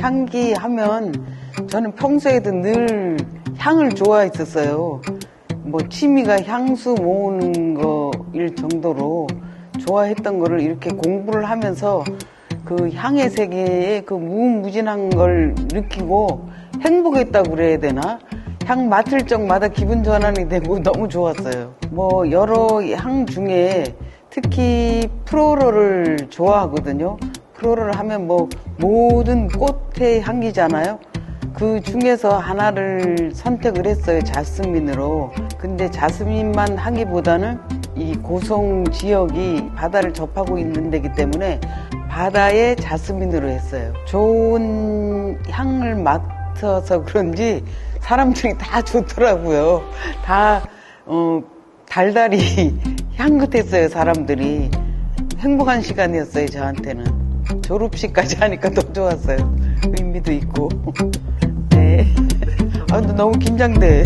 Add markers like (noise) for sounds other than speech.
향기 하면 저는 평소에도 늘 향을 좋아했었어요. 뭐 취미가 향수 모으는 거일 정도로 좋아했던 거를 이렇게 공부를 하면서 그 향의 세계에 그 무궁무진한 걸 느끼고 행복했다고 그래야 되나? 향 맡을 적마다 기분 전환이 되고 (laughs) 너무 좋았어요. 뭐 여러 향 중에 특히 프로로를 좋아하거든요. 프로를 하면 뭐 모든 꽃의 향기잖아요. 그 중에서 하나를 선택을 했어요. 자스민으로. 근데 자스민만 하기보다는 이 고성 지역이 바다를 접하고 있는 데기 때문에 바다에 자스민으로 했어요. 좋은 향을 맡아서 그런지 사람들이 다 좋더라고요. 다, 어, 달달이 (laughs) 향긋했어요, 사람들이. 행복한 시간이었어요, 저한테는. 졸업식까지 하니까 더 좋았어요. 의미도 있고. 네. 아, 근데 너무 긴장돼.